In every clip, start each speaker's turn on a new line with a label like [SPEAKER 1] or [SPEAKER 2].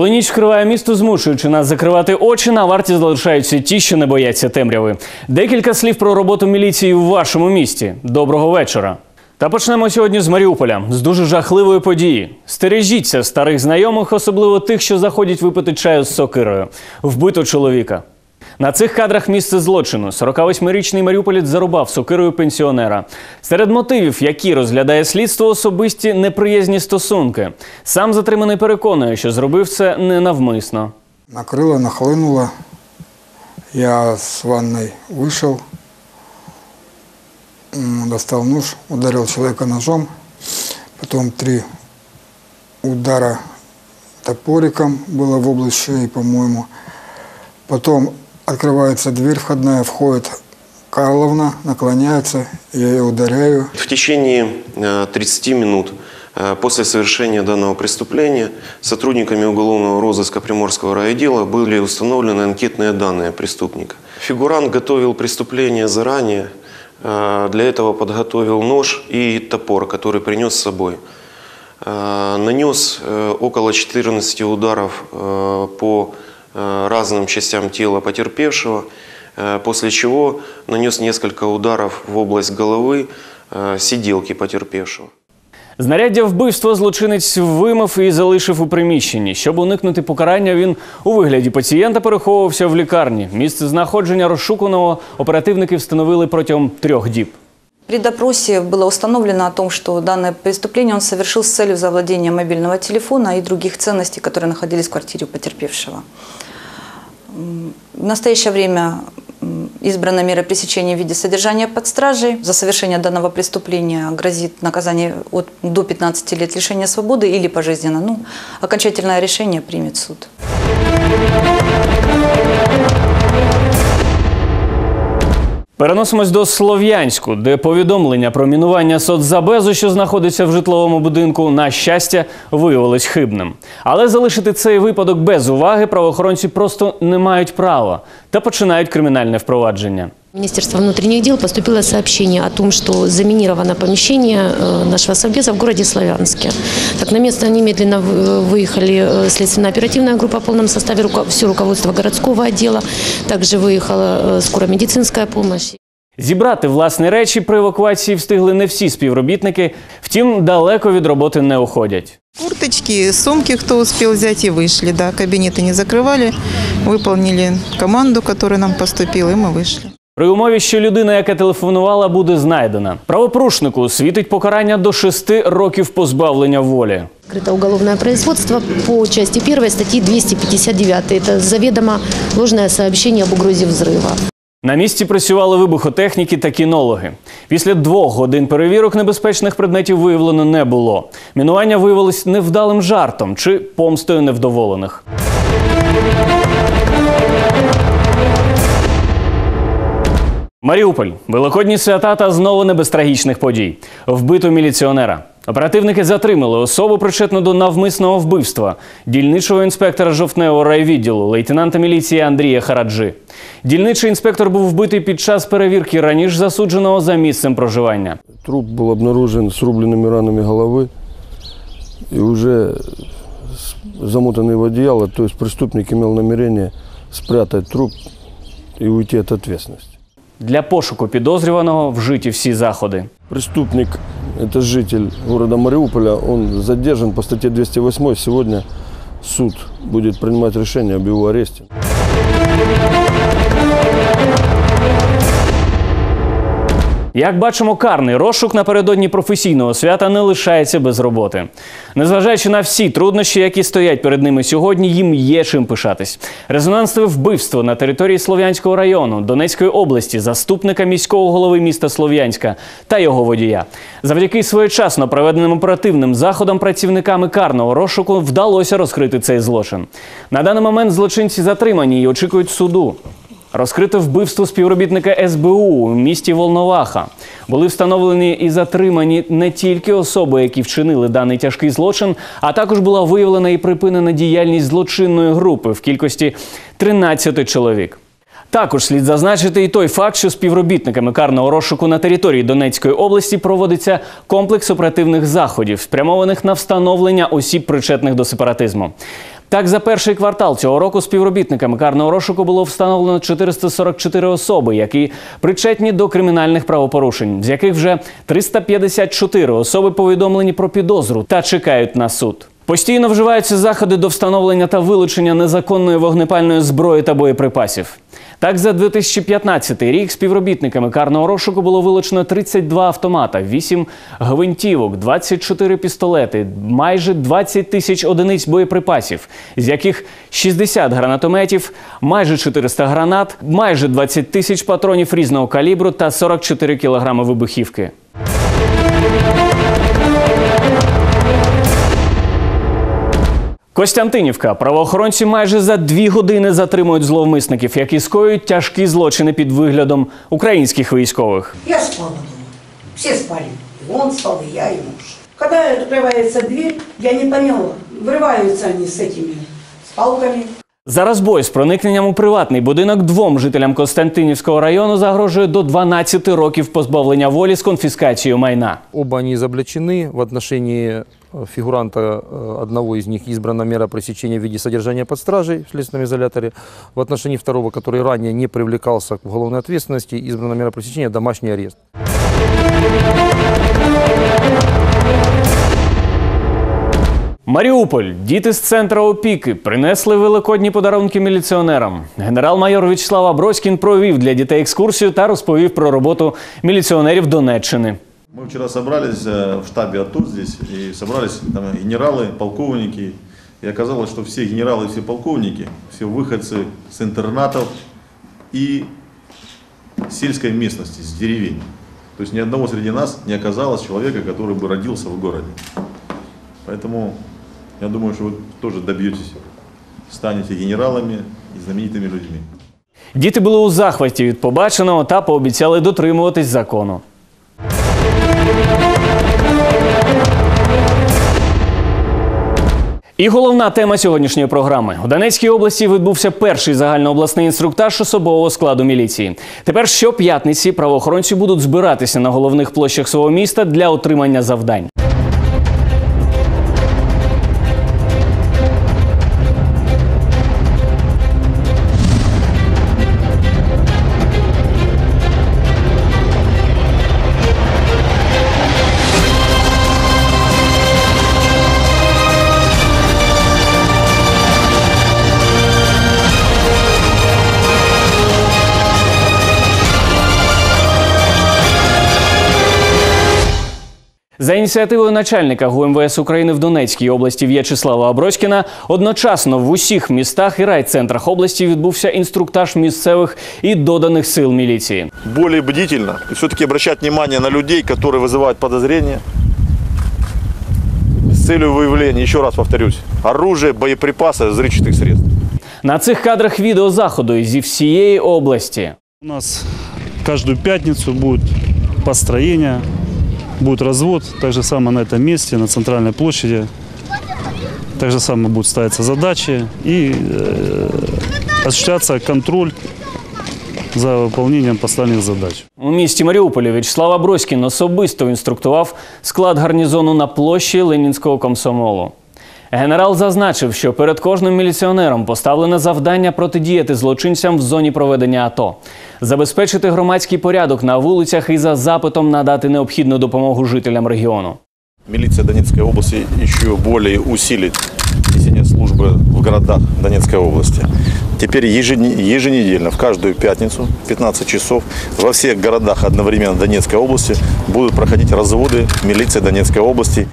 [SPEAKER 1] Коли ніч вкриває місто, змушуючи нас закривати очі, на варті залишаються ті, що не бояться темряви. Декілька слів про роботу міліції в вашому місті. Доброго вечора. Та почнемо сьогодні з Маріуполя з дуже жахливої події. Стережіться старих знайомих, особливо тих, що заходять випити чаю з сокирою. Вбито чоловіка. На цих кадрах місце злочину 48-річний маріуполець зарубав сокирою пенсіонера. Серед мотивів, які розглядає слідство, особисті неприязні стосунки. Сам затриманий переконує, що зробив це ненавмисно.
[SPEAKER 2] Накрыло, нахлынуло. Я с ванной вышел, м, достал нож, ударил человека ножом, потом три удара топориком было в область шеи, по-моему. Открывается дверь входная, входит Карловна, наклоняется, я ее ударяю.
[SPEAKER 3] В течение э, 30 минут э, после совершения данного преступления сотрудниками уголовного розыска Приморского райотдела были установлены анкетные данные преступника. Фигурант готовил преступление заранее, э, для этого подготовил нож и топор, который принес с собой. Э, Нанес э, около 14 ударов э, по э, разным частям тела потерпевшего, э, после чего нанес несколько ударов в область головы э, сиделки потерпевшего.
[SPEAKER 1] Знаряддя вбивства злочинець вимив і залишив у приміщенні. Щоб уникнути покарання, він у вигляді пацієнта переховувався в лікарні. Місце знаходження розшуканого оперативники встановили протягом трьох діб.
[SPEAKER 4] При допросе было установлено о том, что данное преступление он совершил с целью завладения мобильного телефона и других ценностей, которые находились в квартире потерпевшего. В настоящее время избрана мера пресечения в виде содержания под стражей. За совершение данного преступления грозит наказание от, до 15 лет лишения свободы или пожизненно. Ну, окончательное решение примет суд.
[SPEAKER 1] Переносимось до Слов'янську, де повідомлення про мінування соцзабезу, що знаходиться в житловому будинку, на щастя, виявилось хибним. Але залишити цей випадок без уваги правоохоронці просто не мають права та починають кримінальне впровадження.
[SPEAKER 5] Министерство внутренних дел поступило сообщение о том, что заминировано помещение э, нашего совбеза в городе Славянске. Так, на место немедленно вы- выехали э, следственно-оперативная группа в полном составе, руко- все руководство городского отдела. Также выехала э, скорая медицинская помощь.
[SPEAKER 1] Зібрати власні речі при евакуації встигли не всі співробітники, втім, далеко від роботи не уходять.
[SPEAKER 6] Курточки, сумки, кто успел взять и вышли. Да, кабинеты не закрывали, выполнили команду, которая нам поступила, и мы вышли.
[SPEAKER 1] При умові, що людина, яка телефонувала, буде знайдена. Правопорушнику світить покарання до шести років позбавлення волі.
[SPEAKER 5] Открыто уголовное производство по части 1 статьи 259. Это заведомо ложное сообщение об угрозе взрыва.
[SPEAKER 1] На місці працювали вибухотехніки та кінологи. Після двох годин перевірок небезпечних предметів виявлено не було. Мінування виявилось невдалим жартом чи помстою невдоволених. Маріуполь. Великодні свята та знову не без трагічних подій. Вбито міліціонера. Оперативники затримали особу, причетну до навмисного вбивства дільничого інспектора жовтневого райвідділу, лейтенанта міліції Андрія Хараджи. Дільничий інспектор був вбитий під час перевірки раніше засудженого за місцем проживання.
[SPEAKER 7] Труп был обнаружен с рубленными ранами головы и уже с- замотанный в одеяло, то есть преступник имел намерение спрятать труп и уйти от ответственности.
[SPEAKER 1] Для пошуку підозрюваного вжиті всі заходи.
[SPEAKER 7] Преступник, це житель города Маріуполя. он задержан по статті 208. Сьогодні суд буде приймати рішення об аресті. аресте.
[SPEAKER 1] Як бачимо, карний розшук напередодні професійного свята не лишається без роботи. Незважаючи на всі труднощі, які стоять перед ними сьогодні, їм є чим пишатись. Резонансне вбивство на території Слов'янського району Донецької області, заступника міського голови міста Слов'янська та його водія. Завдяки своєчасно проведеним оперативним заходам працівниками карного розшуку вдалося розкрити цей злочин. На даний момент злочинці затримані і очікують суду. Розкрито вбивство співробітника СБУ у місті Волноваха. Були встановлені і затримані не тільки особи, які вчинили даний тяжкий злочин, а також була виявлена і припинена діяльність злочинної групи в кількості 13 чоловік. Також слід зазначити і той факт, що співробітниками карного розшуку на території Донецької області проводиться комплекс оперативних заходів, спрямованих на встановлення осіб, причетних до сепаратизму. Так, за перший квартал цього року співробітниками карного розшуку було встановлено 444 особи, які причетні до кримінальних правопорушень, з яких вже 354 особи повідомлені про підозру та чекають на суд. Постійно вживаються заходи до встановлення та вилучення незаконної вогнепальної зброї та боєприпасів. Так, за 2015 рік співробітниками карного розшуку було вилучено 32 автомата, 8 гвинтівок, 24 пістолети, майже 20 тисяч одиниць боєприпасів, з яких 60 гранатометів, майже 400 гранат, майже 20 тисяч патронів різного калібру та 44 кілограми вибухівки. Костянтинівка. Правоохоронці майже за дві години затримують зловмисників, які скоюють тяжкі злочини під виглядом українських військових.
[SPEAKER 8] Я спала дома. Все спали. И он спал, и я, и муж. Когда открывается дверь, я не поняла, врываются они с этими, с палками.
[SPEAKER 1] За розбой з проникненням у приватний будинок двом жителям Костянтинівського району загрожує до 12 років позбавлення волі з конфіскацією майна.
[SPEAKER 9] Оба они изобличены. В отношении э, фигуранта э, одного из них избрана мера пресечения в виде содержания под стражей в следственном изоляторе. В отношении второго, который ранее не привлекался к уголовной ответственности, избрана мера пресечения домашний арест.
[SPEAKER 1] Маріуполь. Діти з центра опіки принесли великодні подарунки міліціонерам. Генерал-майор В'ячеслав Аброськін провів для дітей екскурсію та розповів про роботу міліціонерів Донеччини.
[SPEAKER 10] Мы вчера собрались э, в штабе АТО здесь, и собрались там генералы, полковники. И оказалось, что все генералы и все полковники, все выходцы с интернатов и сельской местности, с деревень. То есть ни одного среди нас не оказалось человека, который бы родился в городе. Поэтому я думаю, что вы тоже добьетесь, станете генералами и знаменитыми людьми.
[SPEAKER 1] Діти були у захваті від побаченого та пообіцяли дотримуватись закону. І головна тема сьогоднішньої програми у Донецькій області відбувся перший загальнообласний інструктаж особового складу міліції. Тепер щоп'ятниці правоохоронці будуть збиратися на головних площах свого міста для отримання завдань. За ініціативою начальника ГУМВС України в Донецькій області В'ячеслава Аброськіна одночасно в усіх містах і райцентрах області відбувся інструктаж місцевих і доданих сил міліції.
[SPEAKER 11] более бдительно и все-таки обращать внимание на людей, которые вызывают подозрения с целью выявления, еще раз повторюсь, оружия, боеприпасы, взрывчатых средств.
[SPEAKER 1] На цих кадрах відеозаходу зі всієї області.
[SPEAKER 12] У нас каждую пятницу будет построение, будет развод, так же самое на этом месте, на центральной площади. Так же самое будут ставиться задачи и э, осуществляться контроль за выполнением поставленных задач.
[SPEAKER 1] У місті Маріуполі В'ячеслав Аброськін особисто інструктував склад гарнізону на площі Ленінського комсомолу. Генерал зазначив, що перед кожним міліціонером поставлене завдання протидіяти злочинцям в зоні проведення АТО, забезпечити громадський порядок на вулицях і за запитом надати необхідну допомогу жителям регіону.
[SPEAKER 11] Милиция Донецкой области еще более усилит несение службы в городах Донецкой области. Теперь ежене- еженедельно, в каждую пятницу, 15 часов, во всех городах одновременно Донецкой области будут проходить разводы милиции Донецкой области.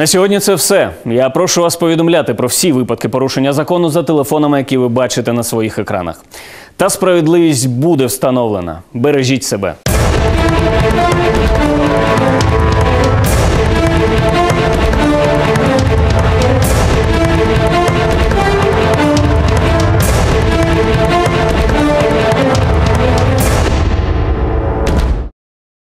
[SPEAKER 1] На сьогодні це все. Я прошу вас повідомляти про всі випадки порушення закону за телефонами, які ви бачите на своїх екранах. Та справедливість буде встановлена. Бережіть себе.